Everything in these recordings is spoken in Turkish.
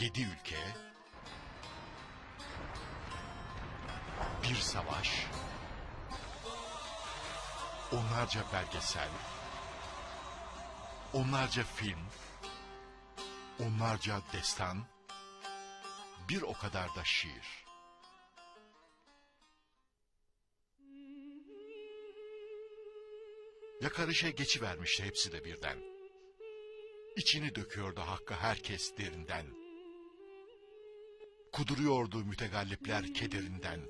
yedi ülke, bir savaş, onlarca belgesel, onlarca film, onlarca destan, bir o kadar da şiir. Yakarışa geçivermişti hepsi de birden. İçini döküyordu hakka herkes derinden. Kuduruyordu mütegallipler kederinden.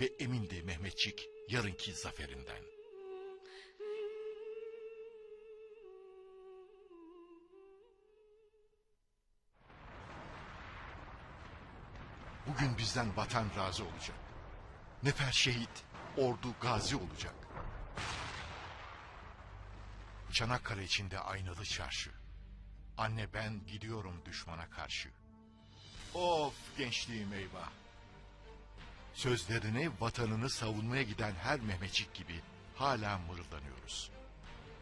Ve emindi Mehmetçik yarınki zaferinden. Bugün bizden vatan razı olacak. Nefer şehit, ordu gazi olacak. Çanakkale içinde aynalı çarşı. Anne ben gidiyorum düşmana karşı. Of gençliğim eyvah. Sözlerini vatanını savunmaya giden her Mehmetçik gibi hala mırıldanıyoruz.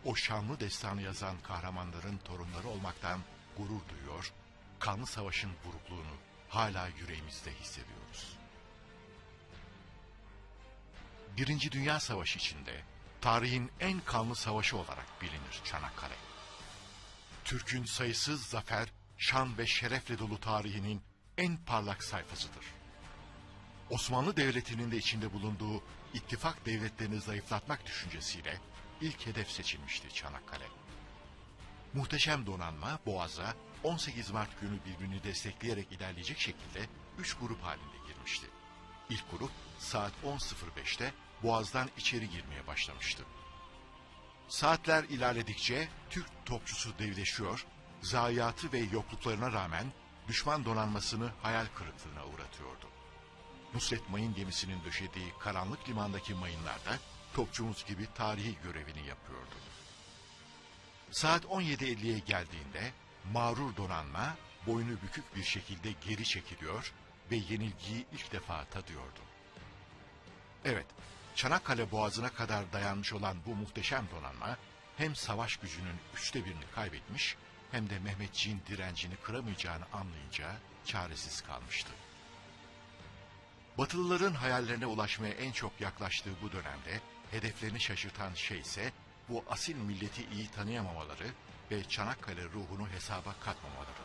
O şanlı destanı yazan kahramanların torunları olmaktan gurur duyuyor, kanlı savaşın burukluğunu hala yüreğimizde hissediyoruz. Birinci Dünya Savaşı içinde tarihin en kanlı savaşı olarak bilinir Çanakkale. Türk'ün sayısız zafer, şan ve şerefle dolu tarihinin en parlak sayfasıdır. Osmanlı Devleti'nin de içinde bulunduğu ittifak devletlerini zayıflatmak düşüncesiyle ilk hedef seçilmişti Çanakkale. Muhteşem donanma Boğaz'a 18 Mart günü birbirini destekleyerek ilerleyecek şekilde 3 grup halinde girmişti. İlk grup saat 10.05'te Boğaz'dan içeri girmeye başlamıştı. Saatler ilerledikçe Türk topçusu devleşiyor, zayiatı ve yokluklarına rağmen düşman donanmasını hayal kırıklığına uğratıyordu. Nusret Mayın gemisinin döşediği karanlık limandaki mayınlarda topçumuz gibi tarihi görevini yapıyordu. Saat 17.50'ye geldiğinde mağrur donanma boynu bükük bir şekilde geri çekiliyor ve yenilgiyi ilk defa tadıyordu. Evet, Çanakkale Boğazı'na kadar dayanmış olan bu muhteşem donanma hem savaş gücünün üçte birini kaybetmiş hem de Mehmetçiğin direncini kıramayacağını anlayınca çaresiz kalmıştı. Batılıların hayallerine ulaşmaya en çok yaklaştığı bu dönemde hedeflerini şaşırtan şey ise bu asil milleti iyi tanıyamamaları ve Çanakkale ruhunu hesaba katmamalarıdır.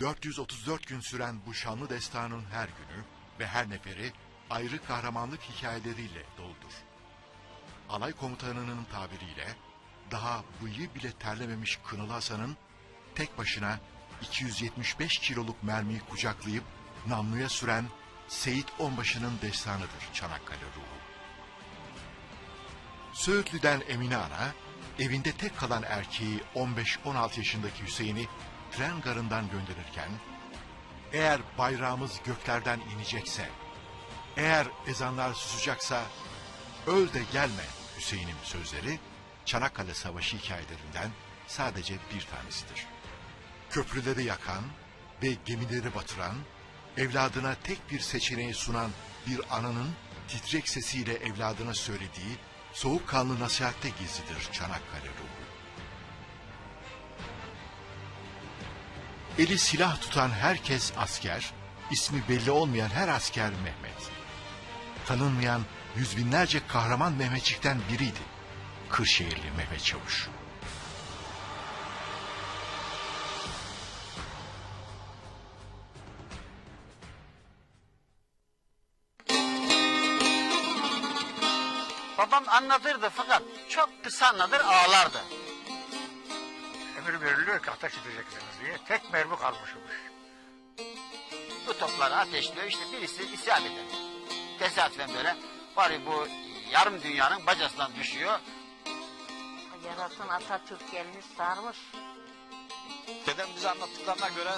...434 gün süren bu şanlı destanın her günü ve her neferi ayrı kahramanlık hikayeleriyle doludur. Alay komutanının tabiriyle daha bıyığı bile terlememiş Kınalı Hasan'ın tek başına 275 kiloluk mermiyi kucaklayıp namluya süren Seyit Onbaşı'nın destanıdır Çanakkale ruhu. Söğütlü'den Emine Ana, evinde tek kalan erkeği 15-16 yaşındaki Hüseyin'i tren garından gönderirken, eğer bayrağımız göklerden inecekse, eğer ezanlar susacaksa, öl de gelme Hüseyin'in sözleri, Çanakkale Savaşı hikayelerinden sadece bir tanesidir. Köprüleri yakan ve gemileri batıran, evladına tek bir seçeneği sunan bir ananın titrek sesiyle evladına söylediği soğukkanlı nasihatte gizlidir Çanakkale ruhu. Eli silah tutan herkes asker, ismi belli olmayan her asker Mehmet. Tanınmayan yüz binlerce kahraman Mehmetçik'ten biriydi. Kırşehirli Mehmet Çavuş. Babam anlatırdı fakat çok kısa anlatır ağlardı. Emir veriliyor ki ateş edeceksiniz diye. Tek mermi kalmışmış. Bu topları ateşliyor işte birisi isyan eder. Tesadüfen böyle bari bu yarım dünyanın bacasından düşüyor. Yarasın Atatürk gelmiş sarmış. Dedem bize anlattıklarına göre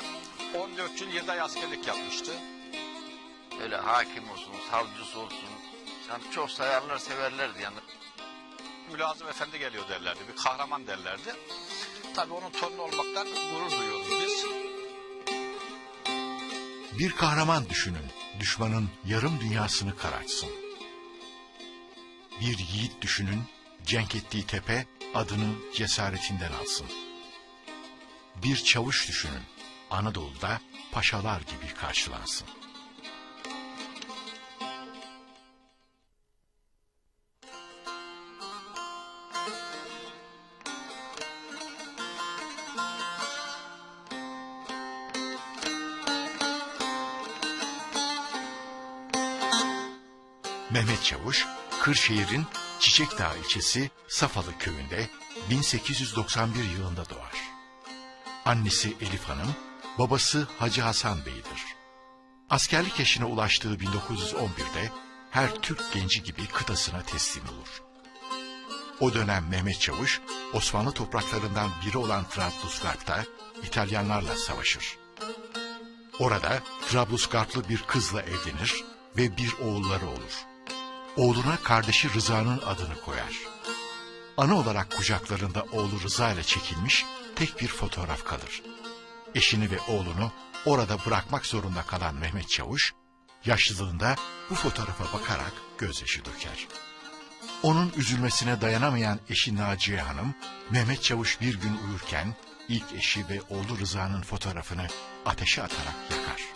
14 yıl 7 ay askerlik yapmıştı. Öyle hakim olsun, savcısı olsun. Yani çok sayarlar severlerdi yani. Mülazım efendi geliyor derlerdi. Bir kahraman derlerdi. Tabii onun torunu olmaktan gurur duyuyoruz biz. Bir kahraman düşünün, düşmanın yarım dünyasını karartsın. Bir yiğit düşünün, cenk ettiği tepe adını cesaretinden alsın. Bir çavuş düşünün, Anadolu'da paşalar gibi karşılansın. Mehmet Çavuş, Kırşehir'in Çiçekdağ ilçesi Safalı köyünde 1891 yılında doğar. Annesi Elif Hanım, babası Hacı Hasan Bey'dir. Askerlik yaşına ulaştığı 1911'de her Türk genci gibi kıtasına teslim olur. O dönem Mehmet Çavuş, Osmanlı topraklarından biri olan Trablusgarp'ta İtalyanlarla savaşır. Orada Trablusgarplı bir kızla evlenir ve bir oğulları olur. Oğluna kardeşi Rıza'nın adını koyar. Ana olarak kucaklarında oğlu Rıza ile çekilmiş tek bir fotoğraf kalır. Eşini ve oğlunu orada bırakmak zorunda kalan Mehmet Çavuş, yaşlılığında bu fotoğrafa bakarak gözyaşı döker. Onun üzülmesine dayanamayan eşi Naciye Hanım, Mehmet Çavuş bir gün uyurken ilk eşi ve oğlu Rıza'nın fotoğrafını ateşe atarak yakar.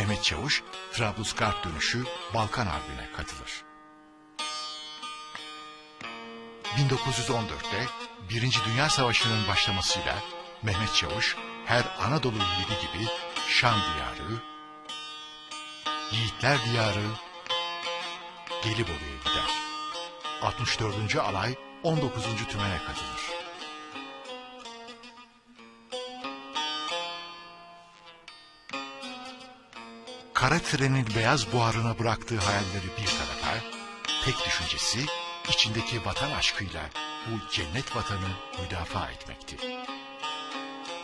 Mehmet Çavuş, Trablusgarp dönüşü Balkan Harbi'ne katılır. 1914'te Birinci Dünya Savaşı'nın başlamasıyla Mehmet Çavuş her Anadolu yiğidi gibi Şam diyarı, Yiğitler diyarı, Gelibolu'ya gider. 64. Alay 19. Tümen'e katılır. Kara trenin beyaz buharına bıraktığı hayalleri bir tarafa, tek düşüncesi içindeki vatan aşkıyla bu cennet vatanı müdafaa etmekti.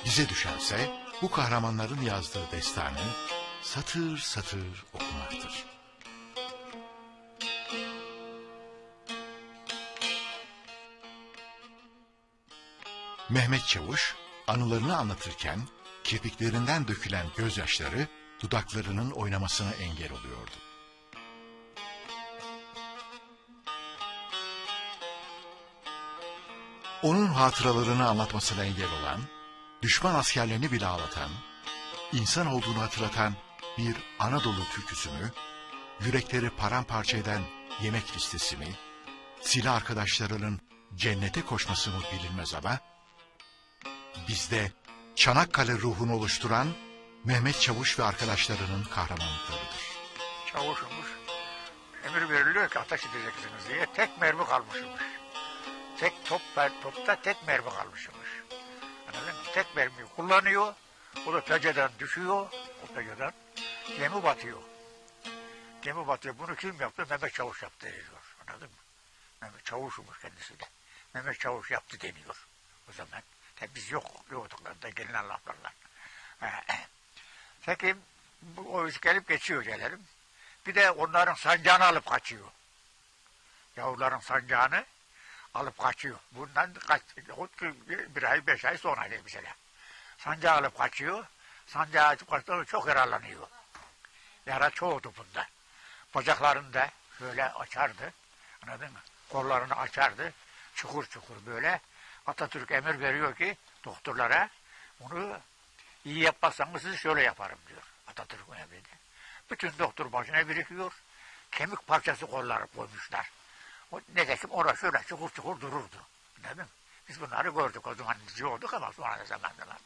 Bize düşense bu kahramanların yazdığı destanı satır satır okumaktır. Mehmet Çavuş anılarını anlatırken kirpiklerinden dökülen gözyaşları dudaklarının oynamasına engel oluyordu. Onun hatıralarını anlatmasına engel olan, düşman askerlerini bile ağlatan, insan olduğunu hatırlatan bir Anadolu türküsü mü, yürekleri paramparça eden yemek listesi mi, silah arkadaşlarının cennete koşması mı bilinmez ama, bizde Çanakkale ruhunu oluşturan Mehmet Çavuş ve arkadaşlarının kahramanlıklarıdır. Çavuşumuz emir veriliyor ki ateş edeceksiniz diye tek mermi kalmışmış. Tek top, topta tek mermi kalmışmış. Anladın mı? Tek mermiyi kullanıyor. O da peceden düşüyor. O peceden gemi batıyor. Gemi batıyor. Bunu kim yaptı? Mehmet Çavuş yaptı diyor. Anladın mı? Mehmet Çavuş'umuş kendisi de. Mehmet Çavuş yaptı deniyor. O zaman. Tabi biz yok, yoktuk da gelinen laflarla. Peki bu, o iş gelip geçiyor gelelim. Bir de onların sancağını alıp kaçıyor. Yavruların sancağını alıp kaçıyor. Bundan kaç, bir ay beş ay sonra mesela. Sancağı alıp kaçıyor. Sancağı açıp kaçtığında çok yaralanıyor. Yara çoğudu bunda. Bacaklarını da şöyle açardı. Anladın mı? Kollarını açardı. Çukur çukur böyle. Atatürk emir veriyor ki doktorlara bunu iyi yapmazsanız sizi şöyle yaparım diyor Atatürk'ün emrinde. Bütün doktor başına birikiyor. Kemik parçası kolları koymuşlar. O, ne dekim orası şöyle çukur çukur dururdu. Değil mi? Biz bunları gördük o zaman olduk ama sonra zamanlar.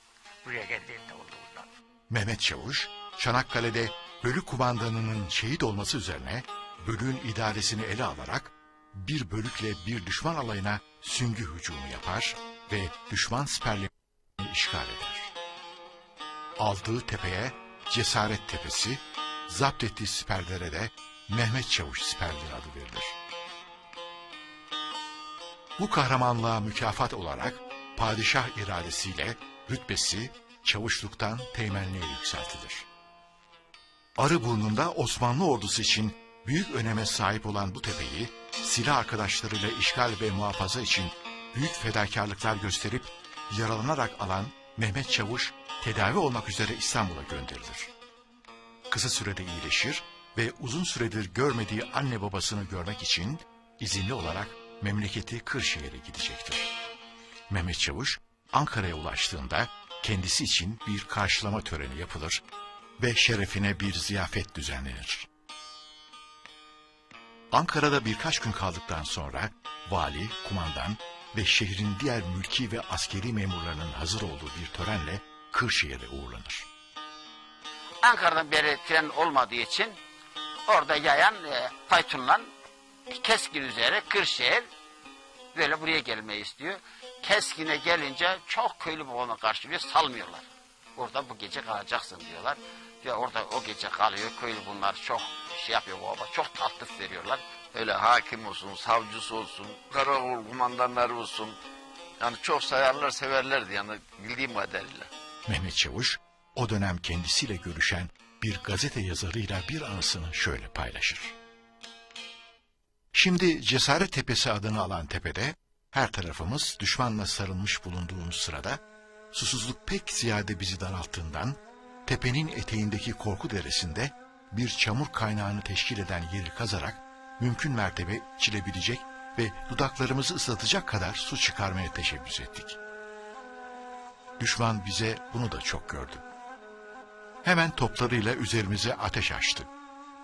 Buraya geldiğinde oldu bunlar. Mehmet Çavuş, Çanakkale'de bölük kumandanının şehit olması üzerine bölüğün idaresini ele alarak bir bölükle bir düşman alayına süngü hücumu yapar ve düşman siperlerini işgal eder. Aldığı tepeye Cesaret Tepesi, zapt ettiği siperlere de Mehmet Çavuş siperliği adı verilir. Bu kahramanlığa mükafat olarak padişah iradesiyle rütbesi çavuşluktan teğmenliğe yükseltilir. Arıburnu'nda Osmanlı ordusu için büyük öneme sahip olan bu tepeyi silah arkadaşlarıyla işgal ve muhafaza için büyük fedakarlıklar gösterip yaralanarak alan Mehmet Çavuş tedavi olmak üzere İstanbul'a gönderilir. kısa sürede iyileşir ve uzun süredir görmediği anne babasını görmek için izinli olarak memleketi Kırşehir'e gidecektir. Mehmet Çavuş Ankara'ya ulaştığında kendisi için bir karşılama töreni yapılır ve şerefine bir ziyafet düzenlenir. Ankara'da birkaç gün kaldıktan sonra vali, kumandan ve şehrin diğer mülki ve askeri memurlarının hazır olduğu bir törenle Kırşehir'e uğurlanır. Ankara'dan beri tren olmadığı için orada yayan e, faytonla Keskin üzere Kırşehir böyle buraya gelmeyi istiyor. Keskin'e gelince çok köylü babama karşılıyor salmıyorlar. Orada bu gece kalacaksın diyorlar. Ve orada o gece kalıyor. Köylü bunlar çok şey yapıyor baba. Çok tatlif veriyorlar. Öyle hakim olsun, savcısı olsun, karakol kumandanları olsun. Yani çok sayarlar, severlerdi yani bildiğim kadarıyla. Mehmet Çavuş o dönem kendisiyle görüşen bir gazete yazarıyla bir anısını şöyle paylaşır. Şimdi Cesaret Tepesi adını alan tepede her tarafımız düşmanla sarılmış bulunduğumuz sırada susuzluk pek ziyade bizi daralttığından tepenin eteğindeki korku deresinde bir çamur kaynağını teşkil eden yeri kazarak mümkün mertebe içilebilecek ve dudaklarımızı ıslatacak kadar su çıkarmaya teşebbüs ettik. Düşman bize bunu da çok gördü. Hemen toplarıyla üzerimize ateş açtı.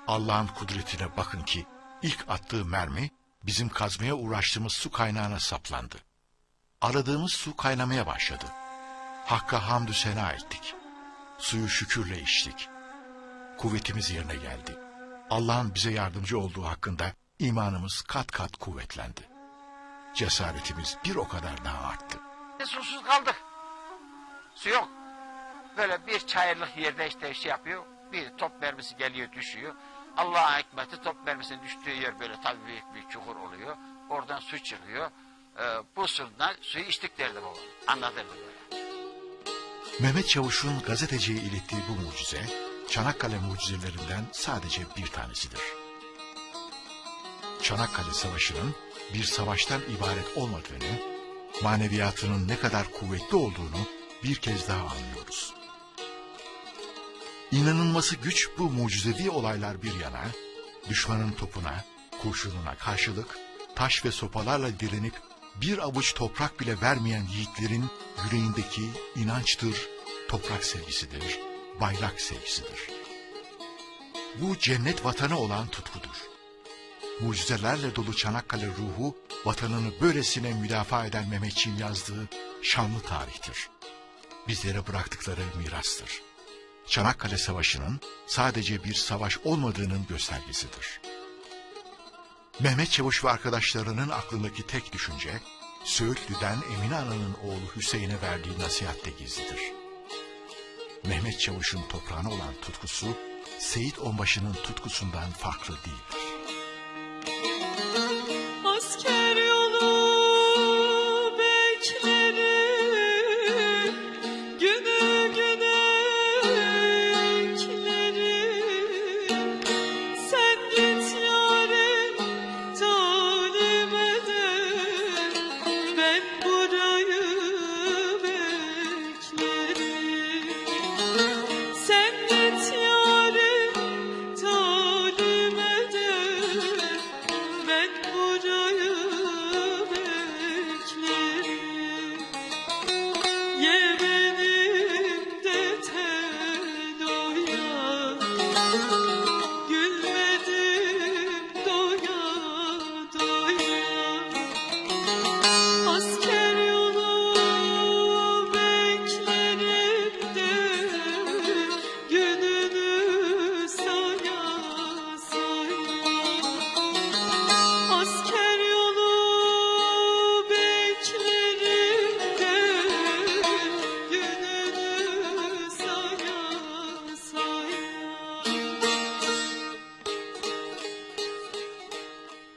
Allah'ın kudretine bakın ki ilk attığı mermi bizim kazmaya uğraştığımız su kaynağına saplandı. Aradığımız su kaynamaya başladı. Hakk'a hamdü sena ettik. Suyu şükürle içtik. Kuvvetimiz yerine geldi. Allah'ın bize yardımcı olduğu hakkında imanımız kat kat kuvvetlendi. Cesaretimiz bir o kadar daha arttı. Susuz kaldık. Su yok. Böyle bir çayırlık yerde işte şey yapıyor. Bir top mermisi geliyor düşüyor. Allah'ın hikmeti top mermisinin düştüğü yer böyle tabii büyük bir çukur oluyor. Oradan su çıkıyor. Ee, bu sudan suyu içtik derdi baba. Anlatırdı böyle. Mehmet Çavuş'un gazeteciye ilettiği bu mucize, Çanakkale mucizelerinden sadece bir tanesidir. Çanakkale Savaşı'nın bir savaştan ibaret olmadığını, maneviyatının ne kadar kuvvetli olduğunu bir kez daha anlıyoruz. İnanılması güç bu mucizevi olaylar bir yana, düşmanın topuna, kurşununa karşılık, taş ve sopalarla direnip bir avuç toprak bile vermeyen yiğitlerin yüreğindeki inançtır, toprak sevgisidir, bayrak sevgisidir. Bu cennet vatanı olan tutkudur. Mucizelerle dolu Çanakkale ruhu, vatanını böylesine müdafaa eden Mehmetçiğin yazdığı şanlı tarihtir. Bizlere bıraktıkları mirastır. Çanakkale Savaşı'nın sadece bir savaş olmadığının göstergesidir. Mehmet Çavuş ve arkadaşlarının aklındaki tek düşünce, Söğütlü'den Emine Ana'nın oğlu Hüseyin'e verdiği nasihatte gizlidir. Mehmet Çavuş'un toprağına olan tutkusu, Seyit Onbaşı'nın tutkusundan farklı değildir.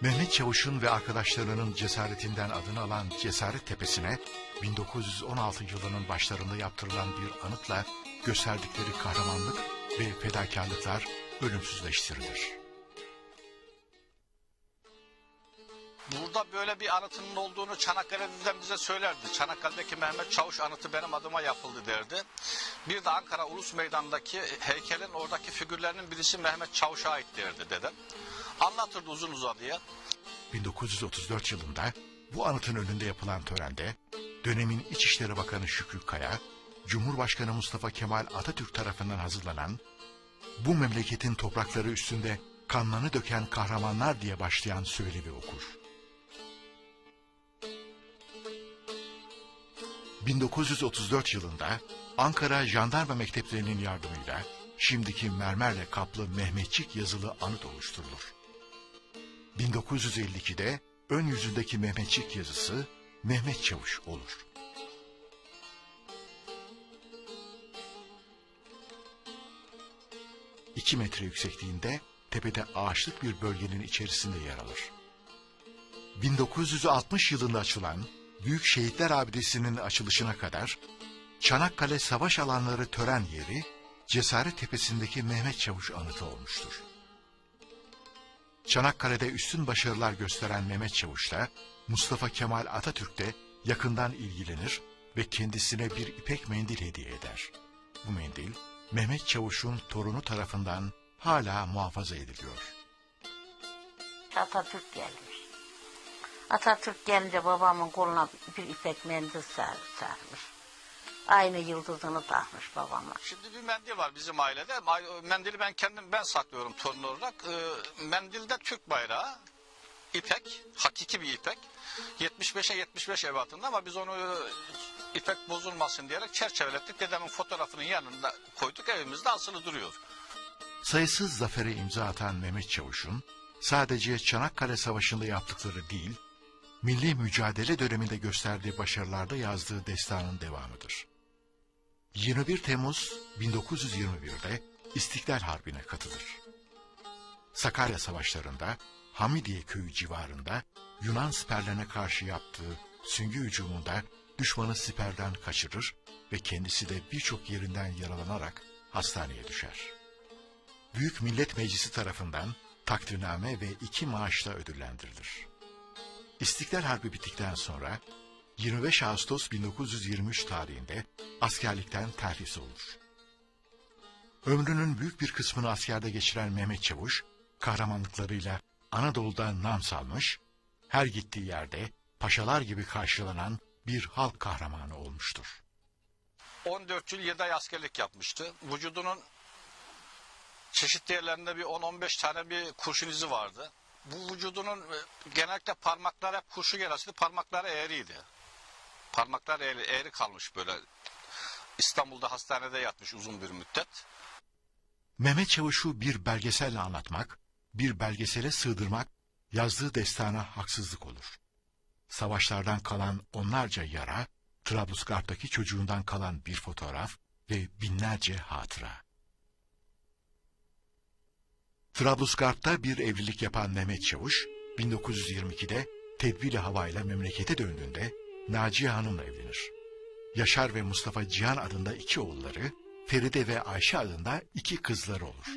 Mehmet Çavuş'un ve arkadaşlarının cesaretinden adını alan Cesaret Tepesi'ne 1916 yılının başlarında yaptırılan bir anıtla gösterdikleri kahramanlık ve fedakarlıklar ölümsüzleştirilir. Burada böyle bir anıtının olduğunu Çanakkale'den bize söylerdi. Çanakkale'deki Mehmet Çavuş anıtı benim adıma yapıldı derdi. Bir de Ankara Ulus Meydanı'ndaki heykelin oradaki figürlerinin birisi Mehmet Çavuş'a ait derdi dedem. Anlatırdı uzun uzadıya. 1934 yılında bu anıtın önünde yapılan törende dönemin İçişleri Bakanı Şükrü Kaya, Cumhurbaşkanı Mustafa Kemal Atatürk tarafından hazırlanan bu memleketin toprakları üstünde kanlarını döken kahramanlar diye başlayan söylevi okur. 1934 yılında Ankara Jandarma Mekteplerinin yardımıyla şimdiki mermerle kaplı Mehmetçik yazılı anıt oluşturulur. 1952'de ön yüzündeki Mehmetçik yazısı Mehmet Çavuş olur. İki metre yüksekliğinde tepede ağaçlık bir bölgenin içerisinde yer alır. 1960 yılında açılan Büyük Şehitler Abidesi'nin açılışına kadar Çanakkale Savaş Alanları tören yeri Cesaret Tepesi'ndeki Mehmet Çavuş anıtı olmuştur. Çanakkale'de üstün başarılar gösteren Mehmet Çavuş da Mustafa Kemal Atatürk de yakından ilgilenir ve kendisine bir ipek mendil hediye eder. Bu mendil Mehmet Çavuş'un torunu tarafından hala muhafaza ediliyor. Atatürk gelmiş. Atatürk gelince babamın koluna bir ipek mendil sar, sarmış. Aynı yıldızını takmış babama. Şimdi bir mendil var bizim ailede. Mendili ben kendim ben saklıyorum torun olarak. Ee, mendilde Türk bayrağı, ipek, hakiki bir ipek. 75'e 75 ebatında ama biz onu e, ipek bozulmasın diyerek çerçevelettik. Dedemin fotoğrafının yanında koyduk evimizde asılı duruyor. Sayısız zafere imza atan Mehmet Çavuş'un sadece Çanakkale Savaşı'nda yaptıkları değil, milli mücadele döneminde gösterdiği başarılarda yazdığı destanın devamıdır. 21 Temmuz 1921'de İstiklal Harbi'ne katılır. Sakarya Savaşları'nda Hamidiye köyü civarında Yunan siperlerine karşı yaptığı süngü hücumunda düşmanı siperden kaçırır ve kendisi de birçok yerinden yaralanarak hastaneye düşer. Büyük Millet Meclisi tarafından takdirname ve iki maaşla ödüllendirilir. İstiklal Harbi bittikten sonra 25 Ağustos 1923 tarihinde askerlikten terhis olur. Ömrünün büyük bir kısmını askerde geçiren Mehmet Çavuş, kahramanlıklarıyla Anadolu'da nam salmış, her gittiği yerde paşalar gibi karşılanan bir halk kahramanı olmuştur. 14 yıl 7 ay askerlik yapmıştı. Vücudunun çeşitli yerlerinde bir 10-15 tane bir kurşun izi vardı. Bu vücudunun e, genellikle parmakları hep kurşun yarasıydı. Parmakları eğriydi. Parmaklar eğri, eğri kalmış böyle. İstanbul'da hastanede yatmış uzun bir müddet. Mehmet Çavuş'u bir belgeselle anlatmak, bir belgesele sığdırmak yazdığı destana haksızlık olur. Savaşlardan kalan onlarca yara, Trablusgarp'taki çocuğundan kalan bir fotoğraf ve binlerce hatıra. Trablusgarp'ta bir evlilik yapan Mehmet Çavuş, 1922'de tedbirli havayla memlekete döndüğünde Naciye Hanım'la evlenir. Yaşar ve Mustafa Cihan adında iki oğulları, Feride ve Ayşe adında iki kızları olur.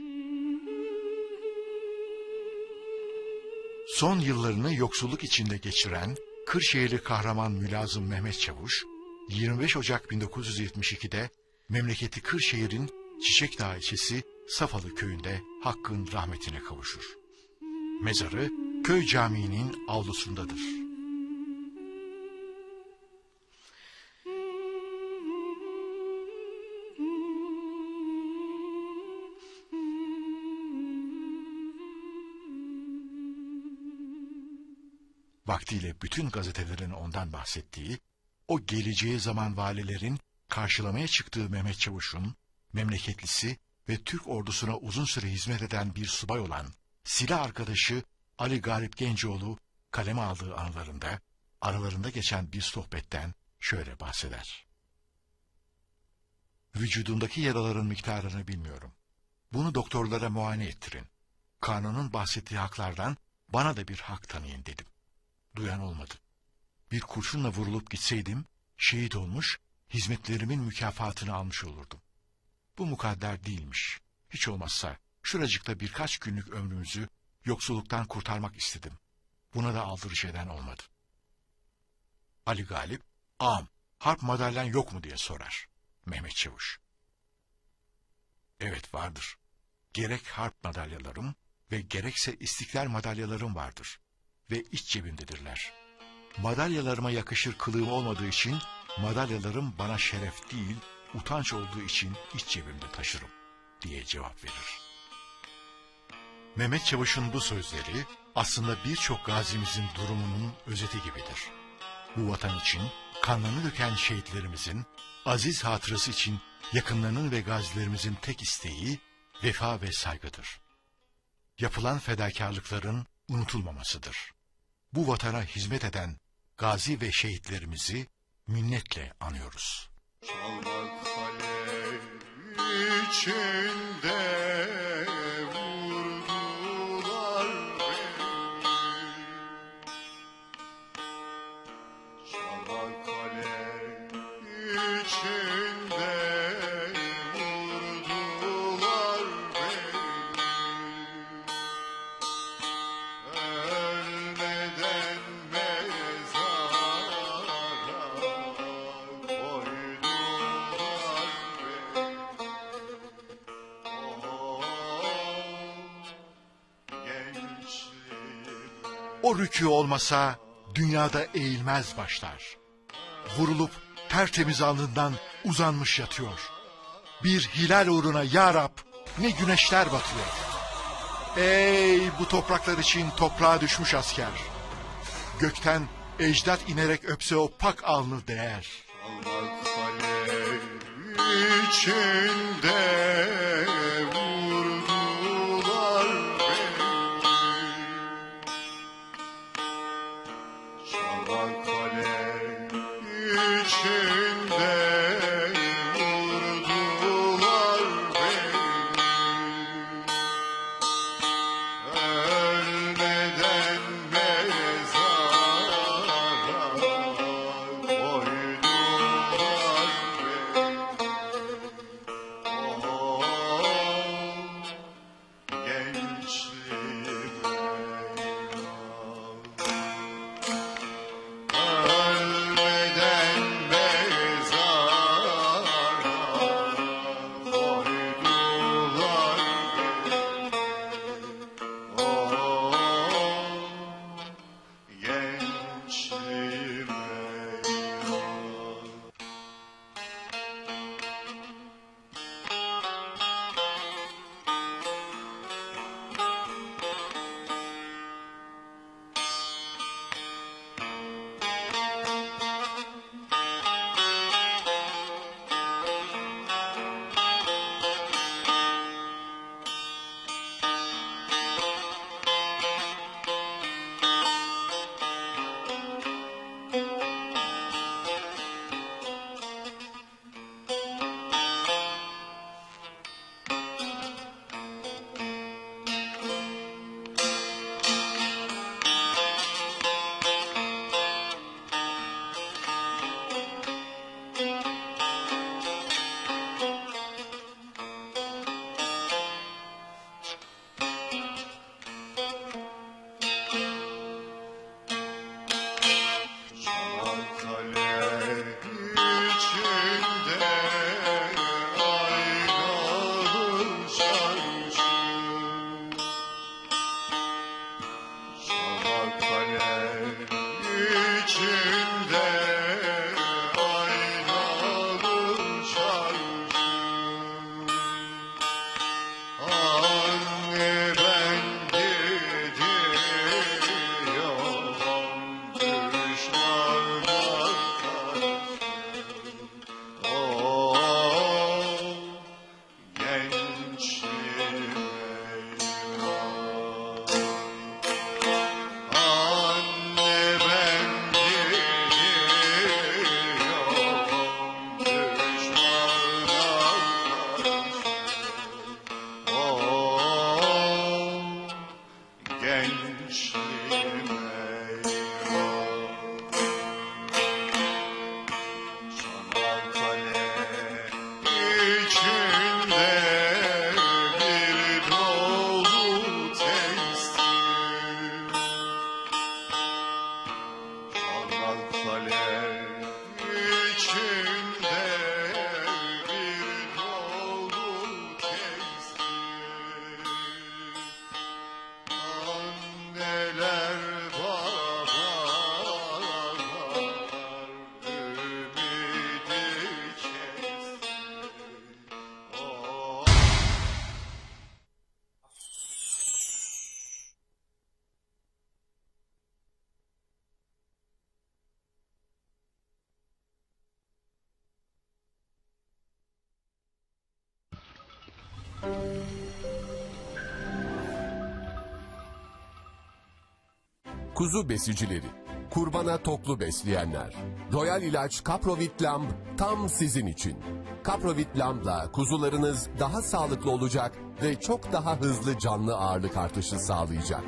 Son yıllarını yoksulluk içinde geçiren Kırşehirli kahraman mülazım Mehmet Çavuş, 25 Ocak 1972'de memleketi Kırşehir'in Çiçekdağ ilçesi Safalı köyünde Hakk'ın rahmetine kavuşur. Mezarı köy camiinin avlusundadır. Vaktiyle bütün gazetelerin ondan bahsettiği, o geleceği zaman valilerin karşılamaya çıktığı Mehmet Çavuş'un memleketlisi ve Türk ordusuna uzun süre hizmet eden bir subay olan silah arkadaşı Ali Galip Gencoğlu kaleme aldığı anılarında aralarında geçen bir sohbetten şöyle bahseder. Vücudundaki yaraların miktarını bilmiyorum. Bunu doktorlara muayene ettirin. Kanunun bahsettiği haklardan bana da bir hak tanıyın dedim. Duyan olmadı. Bir kurşunla vurulup gitseydim, şehit olmuş, hizmetlerimin mükafatını almış olurdum. Bu mukadder değilmiş. Hiç olmazsa şuracıkta birkaç günlük ömrümüzü yoksulluktan kurtarmak istedim. buna da aldırış eden olmadı. Ali Galip, ağam harp madalyan yok mu diye sorar. Mehmet Çavuş. Evet vardır. Gerek harp madalyalarım ve gerekse istiklal madalyalarım vardır. Ve iç cebimdedirler. Madalyalarıma yakışır kılığım olmadığı için madalyalarım bana şeref değil, utanç olduğu için iç cebimde taşırım diye cevap verir. Mehmet Çavuş'un bu sözleri aslında birçok gazimizin durumunun özeti gibidir. Bu vatan için kanlarını döken şehitlerimizin aziz hatırası için yakınlarının ve gazilerimizin tek isteği vefa ve saygıdır. Yapılan fedakarlıkların unutulmamasıdır. Bu vatana hizmet eden gazi ve şehitlerimizi minnetle anıyoruz. Çanakkale içinde O olmasa dünyada eğilmez başlar. Vurulup tertemiz alnından uzanmış yatıyor. Bir hilal uğruna ya Rab ne güneşler batıyor. Ey bu topraklar için toprağa düşmüş asker. Gökten ecdat inerek öpse o pak alnı değer. Çanakkale içinde Çanakkale içinde Kuzu besicileri, kurbana toklu besleyenler. Royal ilaç Kaprovit Lamb tam sizin için. Kaprovit Lamb'la kuzularınız daha sağlıklı olacak ve çok daha hızlı canlı ağırlık artışı sağlayacak.